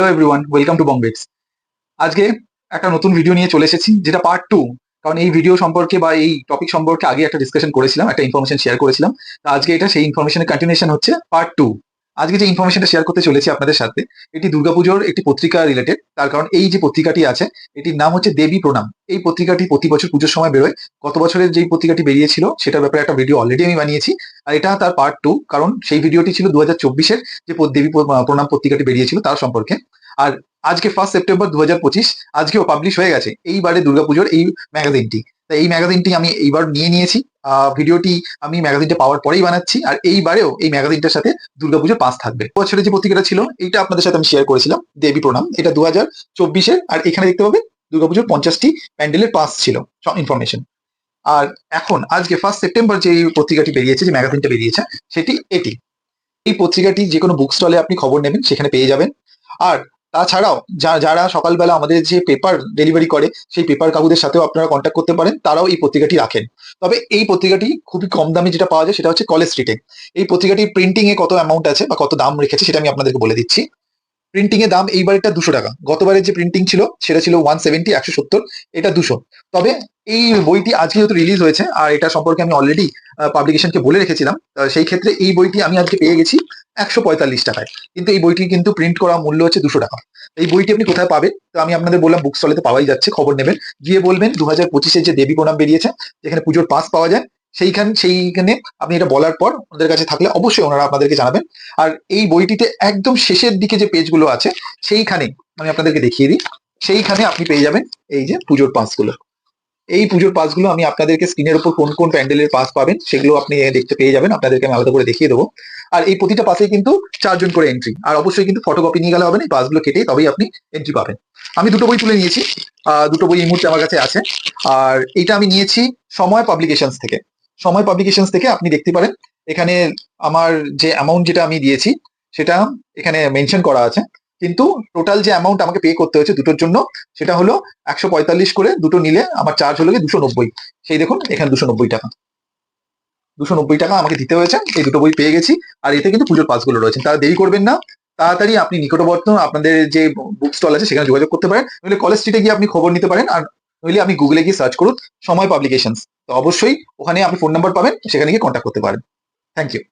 Hello everyone welcome to Bombex আজকে একটা নতুন ভিডিও নিয়ে চলে এসেছি, যেটা পার্ট টু কারণ এই ভিডিও সম্পর্কে বা এই টপিক সম্পর্কে আগে একটা ডিসকাশন করেছিলাম, একটা ইনফরমেশন শেয়ার করেছিলাম। তো আজকে এটা সেই ইনফরমেশনের কন্টিনিউশন হচ্ছে পার্ট টু আজকে যে ইনফরমেশনটা শেয়ার করতে চলেছি আপনাদের সাথে, এটি দুর্গাপুজোর একটি পত্রিকা রিলেটেড তার কারণ এই যে পত্রিকাটি আছে, এটির নাম হচ্ছে দেবী প্রণাম। এই পত্রিকাটি প্রতি বছর পুজোর সময় বেরোয়। গত বছরের যেই পত্রিকাটি বেরিয়েছিল, সেটার ব্যাপারে একটা ভিডিও অলরেডি আমি বানিয়েছি। আর এটা তার পার্ট টু কারণ সেই ভিডিওটি ছিল দু হাজার যে দেবী প্রণাম পত্রিকাটি বেরিয়েছিল তার সম্পর্কে। আর আজকে ফার্স্ট সেপ্টেম্বর দু হাজার পঁচিশ, আজকেও পাবলিশ হয়ে গেছে। এইবারে দুর্গাপুজোর এই ম্যাগাজিনটি তা এই ম্যাগাজিনটি আমি এইবার নিয়ে নিয়েছি। ভিডিওটি আমি ম্যাগাজিনটা পাওয়ার পরেই বানাচ্ছি, আর এইবারেও এই ম্যাগাজিনটার সাথে দুর্গাপুজোর পাস থাকবে। বছরের যে পত্রিকাটা ছিল, এইটা আপনাদের সাথে আমি শেয়ার করেছিলাম, দেবী প্রণাম। এটা দু হাজার চব্বিশের, আর এখানে দেখতে পাবেন দুর্গাপুজোর পঞ্চাশটি প্যান্ডেলের পাস ছিল ইনফরমেশন আর এখন, আজকে ফার্স্ট সেপ্টেম্বর যে পত্রিকাটি বেরিয়েছে, যে ম্যাগাজিনটা বেরিয়েছে, সেটি এটি। এই পত্রিকাটি যে কোনো বুক স্টলে আপনি খবর নেবেন, সেখানে পেয়ে যাবেন। আর তাছাড়াও যারা সকালবেলা আমাদের যে পেপার ডেলিভারি করে, সেই পেপার কাকুদের সাথেও আপনারা কন্ট্যাক্ট করতে পারেন, তারাও এই পত্রিকাটি রাখেন। তবে এই পত্রিকাটি খুবই কম দামে যেটা পাওয়া যায়, সেটা হচ্ছে কলেজ স্ট্রিটে এই পত্রিকাটির প্রিন্টিংয়ে কত অ্যামাউন্ট আছে বা কত দাম রেখেছে, সেটা আমি আপনাদেরকে বলে দিচ্ছি। প্রিন্টিং এর দাম এইবারটা দুশো টাকা। গতবারের যে প্রিন্টিং ছিল, সেটা ছিল ওয়ান সেভেন্টি একশো সত্তর, এটা দুশো। তবে এই বইটি আজকে যেহেতু রিলিজ হয়েছে, আর এটা সম্পর্কে আমি অলরেডি পাবলিকেশনকে বলে রেখেছিলাম সেই ক্ষেত্রে এই বইটি আমি আজকে পেয়ে গেছি একশো পঁয়তাল্লিশ টাকায়। কিন্তু এই বইটি কিন্তু প্রিন্ট করা মূল্য হচ্ছে দুশো টাকা। এই বইটি আপনি কোথায় পাবেন? তো আমি আপনাদের বললাম বুক স্টলেতে পাওয়াই যাচ্ছে, খবর নেবেন। গিয়ে বলবেন দু হাজার পঁচিশের যে দেবী প্রণাম বেরিয়েছে, যেখানে পুজোর পাস পাওয়া যায় সেইখান সেইখানে আপনি এটা বলার পর ওনাদের কাছে থাকলে অবশ্যই ওনারা আপনাদেরকে জানাবেন। আর এই বইটিতে একদম শেষের দিকে যে পেজগুলো আছে, সেইখানে আমি আপনাদেরকে দেখিয়ে দিই। সেইখানে আপনি পেয়ে যাবেন এই যে পুজোর পাসগুলো। এই পুজোর পাসগুলো আমি আপনাদেরকে স্ক্রিনের উপর কোন কোন প্যান্ডেলের পাস পাবেন, সেগুলো আপনি দেখতে পেয়ে যাবেন। আপনাদেরকে আমি আলাদা করে দেখিয়ে দেবো। আর এই প্রতিটা পাসে কিন্তু চারজন করে এন্ট্রি আর অবশ্যই কিন্তু ফটোকপি নিয়ে গেলে হবে না পাসগুলো কেটে তবেই আপনি এন্ট্রি পাবেন। আমি দুটো বই তুলে নিয়েছি। দুটো বই এই মুহূর্তে আমার কাছে আছে। আর এটা আমি নিয়েছি সময় পাবলিকেশনস থেকে। সময় পাবলিকেশনস থেকে আপনি দেখতে পারেন। এখানে আমার যে অ্যামাউন্ট যেটা আমি দিয়েছি, সেটা এখানে মেনশন করা আছে। কিন্তু টোটাল যে অ্যামাউন্ট আমাকে পে করতে হয়েছে দুটোর জন্য, সেটা হলো একশো পঁয়তাল্লিশ করে দুটো নিলে আমার চার্জ হলো দুশো নব্বই। সেই দেখুন, এখানে দুশো নব্বই টাকা। দুশো নব্বই টাকা আমাকে দিতে হয়েছে, এই দুটো বই পেয়ে গেছি, আর এতে কিন্তু পুজোর পাসগুলো রয়েছে। তারা দেরি করবেন না, তাড়াতাড়ি আপনি নিকটবর্তী, আপনাদের যে বুক স্টল আছে, সেখানে যোগাযোগ করতে পারেন। নইলে কলেজ স্ট্রিটে গিয়ে আপনি খবর নিতে পারেন, আর নইলে আপনি গুগলে গিয়ে সার্চ করুন সময় পাবলিকেশনস তো অবশ্যই ওখানে আপনি ফোন নাম্বার পাবেন, সেখানে গিয়ে কন্ট্যাক্ট করতে পারেন। Thank you